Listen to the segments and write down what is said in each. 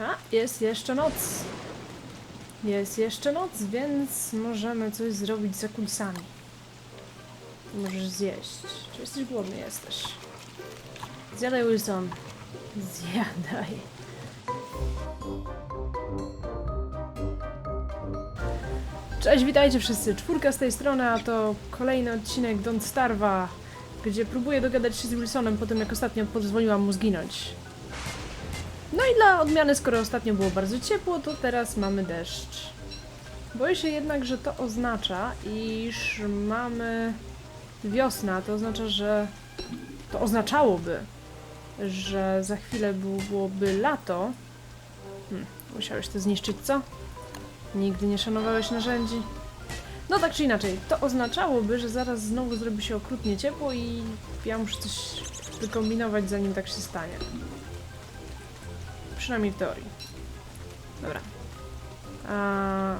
A, jest jeszcze noc. Jest jeszcze noc, więc możemy coś zrobić za kulisami. Możesz zjeść. Czy jesteś głodny? Jesteś. Zjadaj, Wilson. Zjadaj. Cześć, witajcie wszyscy. Czwórka z tej strony, a to kolejny odcinek Don't Starva, gdzie próbuję dogadać się z Wilsonem po tym, jak ostatnio pozwoliłam mu zginąć. No i dla odmiany, skoro ostatnio było bardzo ciepło, to teraz mamy deszcz. Boję się jednak, że to oznacza, iż mamy wiosnę, a to oznacza, że to oznaczałoby, że za chwilę byłoby lato. Hmm, musiałeś to zniszczyć, co? Nigdy nie szanowałeś narzędzi? No tak czy inaczej, to oznaczałoby, że zaraz znowu zrobi się okrutnie ciepło i ja muszę coś wykombinować, zanim tak się stanie. Przynajmniej w teorii. Dobra. A.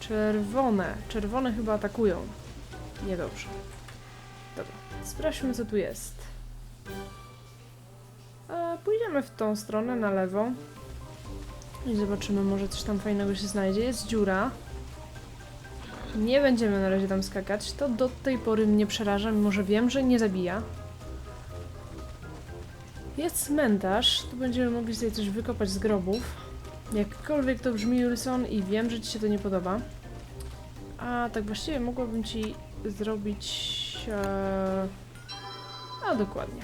Czerwone. Czerwone chyba atakują. Niedobrze. Dobra. Sprawdźmy, co tu jest. Pójdziemy w tą stronę, na lewo. I zobaczymy, może coś tam fajnego się znajdzie. Jest dziura. Nie będziemy na razie tam skakać. To do tej pory mnie przeraża, mimo że wiem, że nie zabija. Jest cmentarz. Tu będziemy mogli sobie coś wykopać z grobów. Jakkolwiek to brzmi, Wilson, i wiem, że ci się to nie podoba. A tak właściwie mogłabym ci zrobić... E... A dokładnie.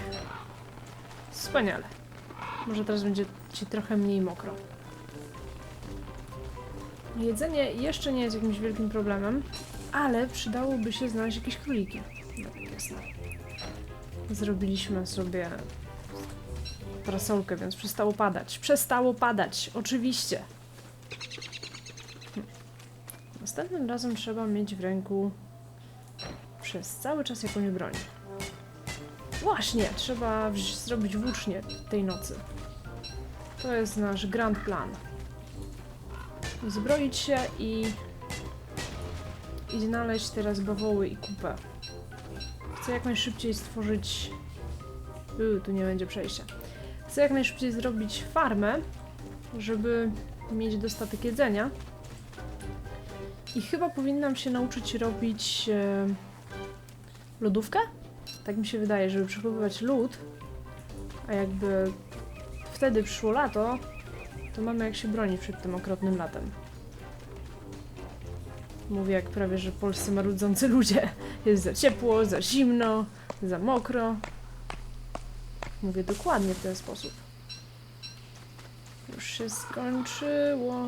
Wspaniale. Może teraz będzie ci trochę mniej mokro. Jedzenie jeszcze nie jest jakimś wielkim problemem, ale przydałoby się znaleźć jakieś króliki. No, jasne. Zrobiliśmy sobie parasolkę, więc przestało padać. Przestało padać, oczywiście. Hm. Następnym razem trzeba mieć w ręku przez cały czas jakąś broń. Właśnie, trzeba zrobić włócznie tej nocy. To jest nasz grand plan. Zbroić się i... i znaleźć teraz bawoły i kupę. Chcę jak najszybciej stworzyć... Uuu, tu nie będzie przejścia. Chcę jak najszybciej zrobić farmę, żeby mieć dostatek jedzenia. I chyba powinnam się nauczyć robić e, lodówkę? Tak mi się wydaje, żeby przechowywać lód. A jakby wtedy przyszło lato, to mamy jak się bronić przed tym okropnym latem. Mówię jak prawie, że polscy marudzący ludzie. Jest za ciepło, za zimno, za mokro. Mówię dokładnie w ten sposób. Już się skończyło.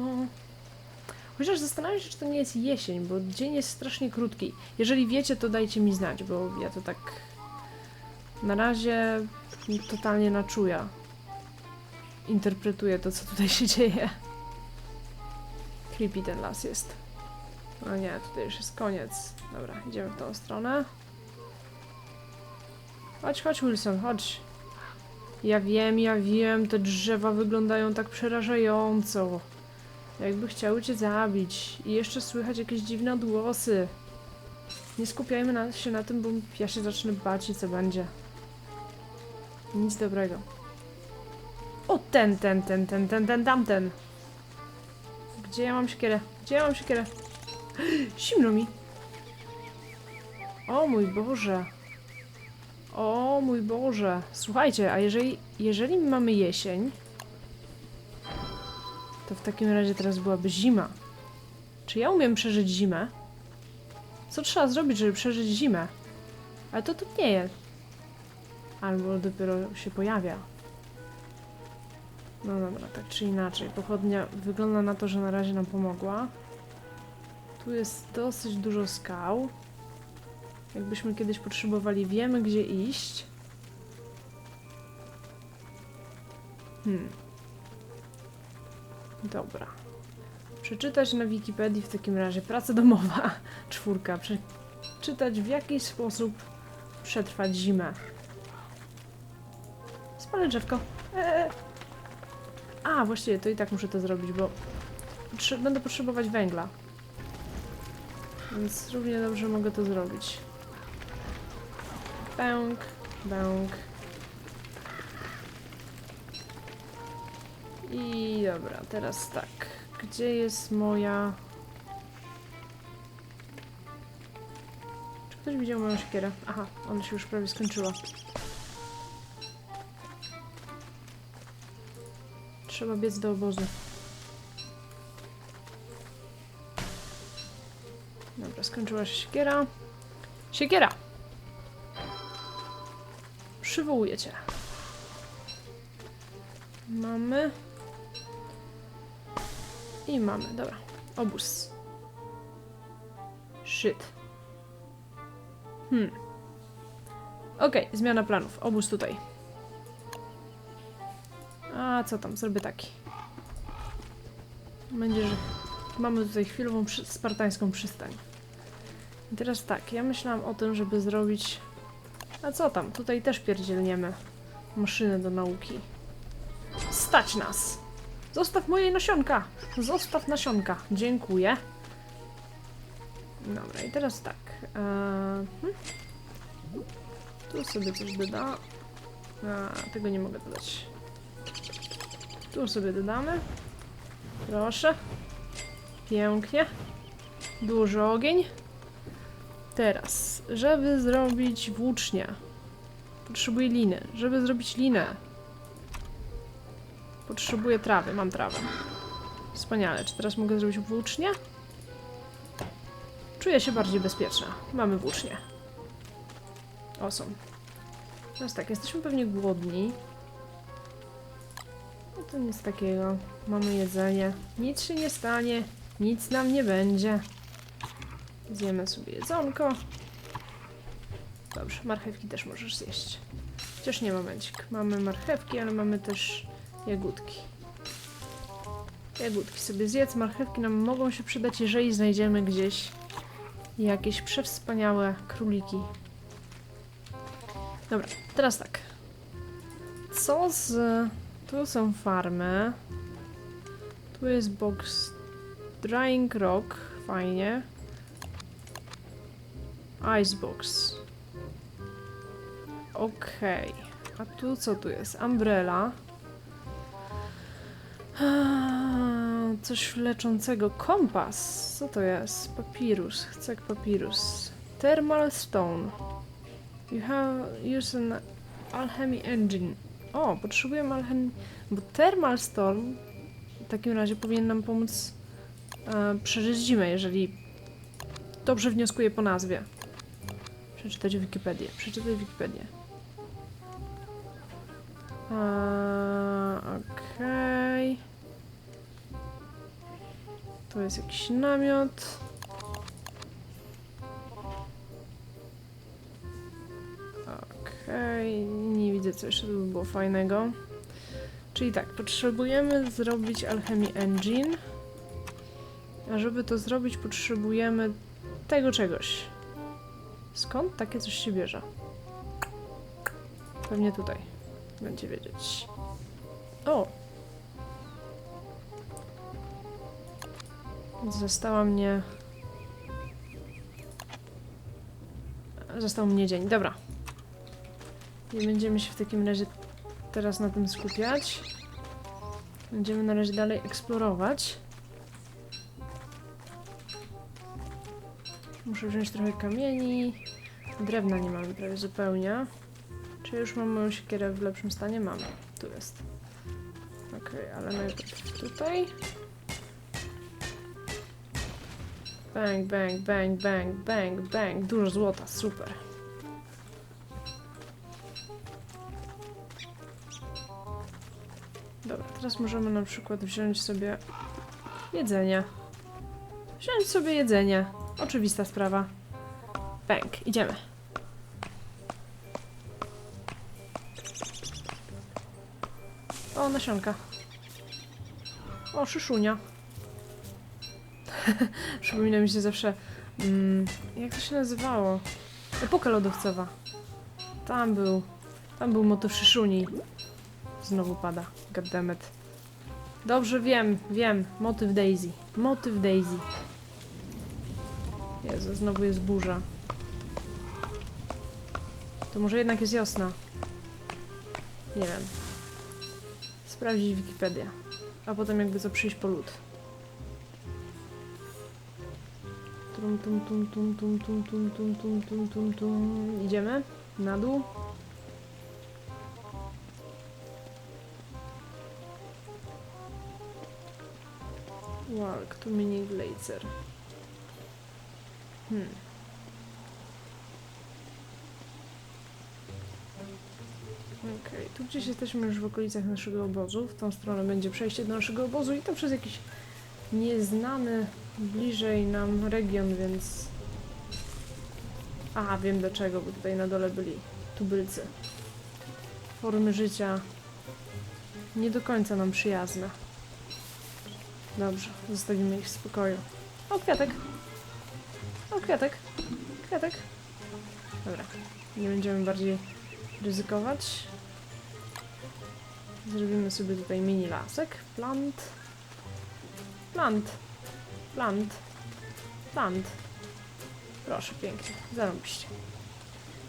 Chociaż zastanawiam się, czy to nie jest jesień, bo dzień jest strasznie krótki. Jeżeli wiecie, to dajcie mi znać, bo ja to tak na razie totalnie na czuja interpretuję to, co tutaj się dzieje. Creepy ten las jest. No nie, tutaj już jest koniec. Dobra, idziemy w tą stronę. Chodź, chodź Wilson, chodź. Ja wiem, ja wiem, te drzewa wyglądają tak przerażająco. Jakby chciały cię zabić. I jeszcze słychać jakieś dziwne odgłosy. Nie skupiajmy na, się na tym, bo ja się zacznę bać i co będzie. Nic dobrego. O, ten, ten, ten, ten, ten, ten, tamten. Gdzie ja mam siekierę? Gdzie ja mam siekierę? Zimno mi. O mój Boże. O mój Boże. Słuchajcie, a jeżeli, jeżeli mamy jesień, to w takim razie teraz byłaby zima. Czy ja umiem przeżyć zimę? Co trzeba zrobić, żeby przeżyć zimę? Ale to tu nie jest. Albo dopiero się pojawia. No dobra, tak czy inaczej. Pochodnia wygląda na to, że na razie nam pomogła. Tu jest dosyć dużo skał. Jakbyśmy kiedyś potrzebowali, wiemy gdzie iść. Hmm. Dobra. Przeczytać na Wikipedii w takim razie praca domowa. Czwórka. Przeczytać w jaki sposób przetrwać zimę. Spalę drzewko. Eee. A, właściwie to i tak muszę to zrobić, bo będę potrzebować węgla. Więc równie dobrze mogę to zrobić. Bęk, bęk. I dobra, teraz tak. Gdzie jest moja... Czy ktoś widział moją siekierę? Aha, ona się już prawie skończyła. Trzeba biec do obozu. Dobra, skończyła się siekiera. Siekiera! Przywołuję cię. Mamy. I mamy, dobra. Obóz. Shit. Hmm. Okej, zmiana planów. Obóz tutaj. A co tam? Zrobię taki. Będzie, że mamy tutaj chwilową przy... spartańską przystań. I teraz tak, ja myślałam o tym, żeby zrobić... A co tam? Tutaj też pierdzielniemy. Maszyny do nauki. Stać nas! Zostaw moje nasionka! Zostaw nasionka. Dziękuję. Dobra, i teraz tak. Eee. Tu sobie coś doda. A, tego nie mogę dodać. Tu sobie dodamy. Proszę. Pięknie. Duży ogień. Teraz, żeby zrobić włócznię. Potrzebuję liny. Żeby zrobić linę. Potrzebuję trawy. Mam trawę. Wspaniale. Czy teraz mogę zrobić włócznię? Czuję się bardziej bezpieczna. Mamy włócznię. Awesome. Teraz tak, jesteśmy pewnie głodni. No to nic takiego. Mamy jedzenie. Nic się nie stanie. Nic nam nie będzie. Zjemy sobie jedzonko. Dobrze, marchewki też możesz zjeść. Chociaż nie momencik. Mamy marchewki, ale mamy też jagódki. Jagódki sobie zjedz. Marchewki nam mogą się przydać, jeżeli znajdziemy gdzieś jakieś przewspaniałe króliki. Dobra, teraz tak. Co z... Tu są farmy. Tu jest box Drying Rock. Fajnie. Icebox. Okej. A tu co tu jest? Umbrella. Coś leczącego. Kompas. Co to jest? Papirus. Chcę papirus. Thermal stone. You have used an alchemy engine. O, potrzebujemy alchemy... Bo thermal stone w takim razie powinien nam pomóc e, przeżyć zimę, jeżeli dobrze wnioskuję po nazwie. Przeczytać Wikipedię. Przeczytać Wikipedię. Eee, Okej. Tu jest jakiś namiot. Okej, nie widzę co jeszcze by było fajnego. Czyli tak, potrzebujemy zrobić Alchemy Engine. A żeby to zrobić, potrzebujemy tego czegoś. Skąd takie coś się bierze? Pewnie tutaj. Będzie wiedzieć. O! Została mnie... Został mnie dzień. Dobra. Nie będziemy się w takim razie teraz na tym skupiać. Będziemy na razie dalej eksplorować. Muszę wziąć trochę kamieni. Drewna nie mamy prawie zupełnie. Czy już mam moją siekierę w lepszym stanie? Mam. Tu jest. Okej, ale najpierw tutaj. Bang, bang, bang, bang, bang, bang. Dużo złota, super. Dobra, teraz możemy na przykład wziąć sobie jedzenie. Wziąć sobie jedzenie. Oczywista sprawa. Bang, idziemy. O, nasionka. O, szyszunia. Przypomina mi się zawsze... Mm, jak to się nazywało? Epoka lodowcowa. Tam był... Tam był motyw szyszuni. Znowu pada. Goddammit. Dobrze wiem, wiem. Motyw Daisy. Motyw Daisy. Jezu, znowu jest burza. To może jednak jest jasna. Nie wiem. Sprawdzić Wikipedię. a potem jakby co przyjść po lód. Tum, tum, tum, tum, tum, tum, tum, tum, tum, tum, tum, tum. Idziemy na dół. Walk to mini glacier. Hmm. Okej, tu gdzieś jesteśmy już w okolicach naszego obozu. W tą stronę będzie przejście do naszego obozu i to przez jakiś nieznany bliżej nam region, więc... A, wiem dlaczego, bo tutaj na dole byli tubylcy. Formy życia nie do końca nam przyjazne. Dobrze, zostawimy ich w spokoju. O, kwiatek! O, kwiatek! Kwiatek! Dobra, nie będziemy bardziej ryzykować. Zrobimy sobie tutaj mini lasek. Plant. Plant. Plant. Plant. Proszę, pięknie. Zarobiście.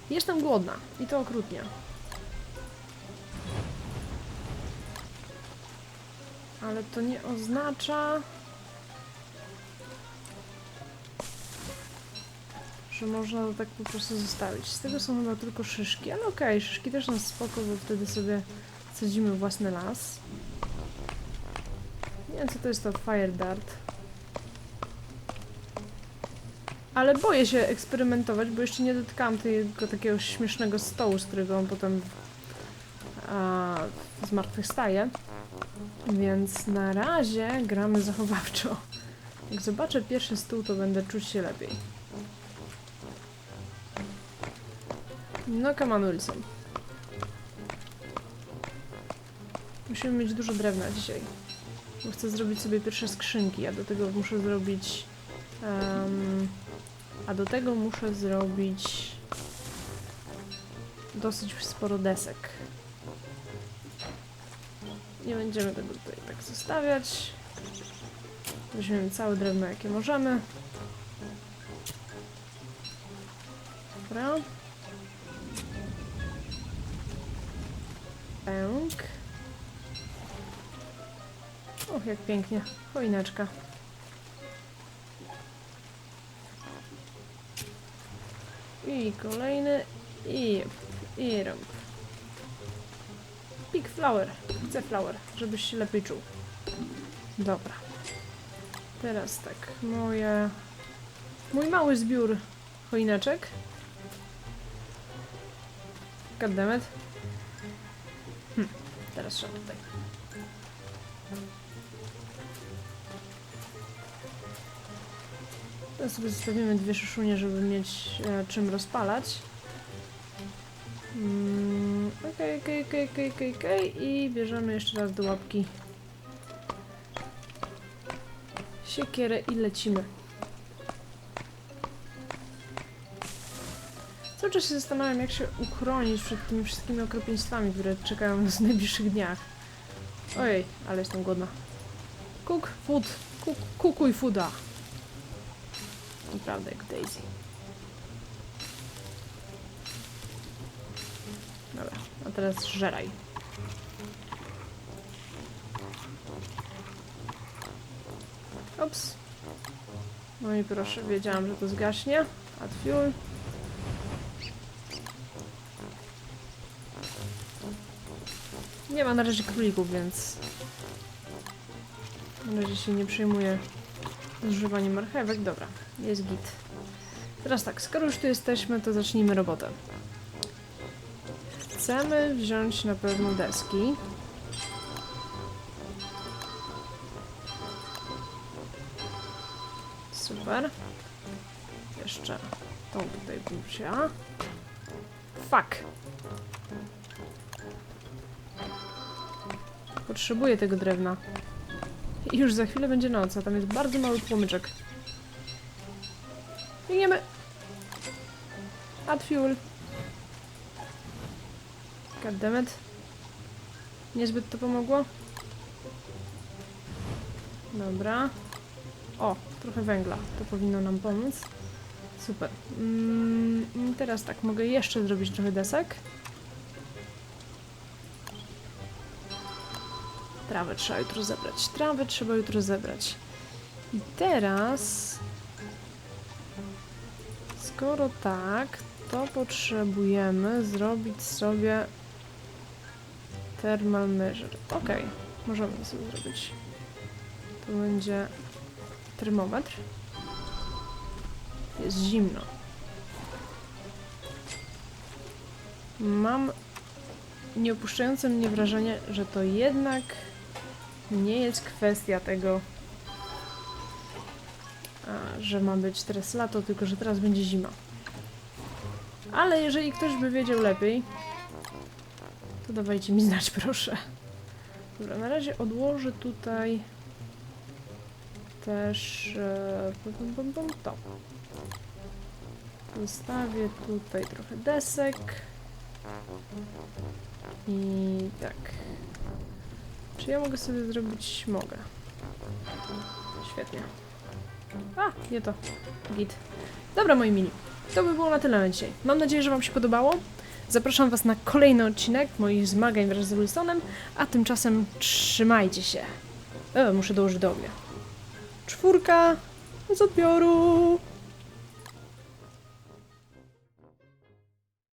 Jestem głodna. I to okrutnie. Ale to nie oznacza... że można to tak po prostu zostawić. Z tego są chyba tylko szyszki, ale okej, szyszki też są spoko, bo wtedy sobie sadzimy własny las. Nie wiem, co to jest to Fire Dart. Ale boję się eksperymentować, bo jeszcze nie dotykałam tego takiego śmiesznego stołu, z którego on potem a, zmartwychwstaje. Więc na razie gramy zachowawczo. Jak zobaczę pierwszy stół, to będę czuć się lepiej. No, come on, Wilson. Musimy mieć dużo drewna dzisiaj. Bo chcę zrobić sobie pierwsze skrzynki, a do tego muszę zrobić... em, a do tego muszę zrobić... Dosyć sporo desek. Nie będziemy tego tutaj tak zostawiać. Weźmiemy całe drewno, jakie możemy. Dobra. Pęk. Och, jak pięknie. Choineczka. I kolejny. I, i rąb. Pig flower. Chcę flower, żebyś się lepiej czuł. Dobra. Teraz tak, moje... Mój mały zbiór choineczek. Goddammit. Hm, teraz trzeba tutaj. Teraz sobie zostawimy dwie szyszunie, żeby mieć e, czym rozpalać. Mm, Okej, okej, okej, okej, okej, okej. I bierzemy jeszcze raz do łapki siekierę i lecimy. Cały czas się zastanawiam, jak się uchronić przed tymi wszystkimi okropieństwami, które czekają nas w najbliższych dniach. Ojej, ale jestem głodna. Cook food. Cook, kukuj fooda. Naprawdę, jak Daisy. Dobra, a teraz żeraj. Ops. No i proszę, wiedziałam, że to zgaśnie. Add fuel. Nie ma na razie królików, więc na razie się nie przejmuję zużywaniem marchewek. Dobra, jest git. Teraz tak, skoro już tu jesteśmy, to zacznijmy robotę. Chcemy wziąć na pewno deski. Super. Jeszcze tą tutaj wzięła. Fuck. Potrzebuję tego drewna. I już za chwilę będzie noc, a tam jest bardzo mały płomyczek. Biegniemy! Add fuel. Goddammit. Niezbyt to pomogło. Dobra. O, trochę węgla. To powinno nam pomóc. Super. Mm, i teraz tak, mogę jeszcze zrobić trochę desek. Trawę trzeba jutro zebrać. Trawę trzeba jutro zebrać. I teraz... Skoro tak, to potrzebujemy zrobić sobie thermal measure. Ok, możemy sobie zrobić. To będzie termometr. Jest zimno. Mam nieopuszczające mnie wrażenie, że to jednak nie jest kwestia tego, że ma być teraz lato, tylko że teraz będzie zima. Ale jeżeli ktoś by wiedział lepiej, to dawajcie mi znać, proszę. Dobra, na razie odłożę tutaj też e, to. Zostawię tutaj trochę desek. I tak. Czy ja mogę sobie zrobić? Mogę. Świetnie. A, nie to. Git. Dobra, moi mili. To by było na tyle na dzisiaj. Mam nadzieję, że Wam się podobało. Zapraszam Was na kolejny odcinek moich zmagań wraz z Wilsonem, a tymczasem trzymajcie się. E, muszę dołożyć do ognia. Czwórka z odbioru.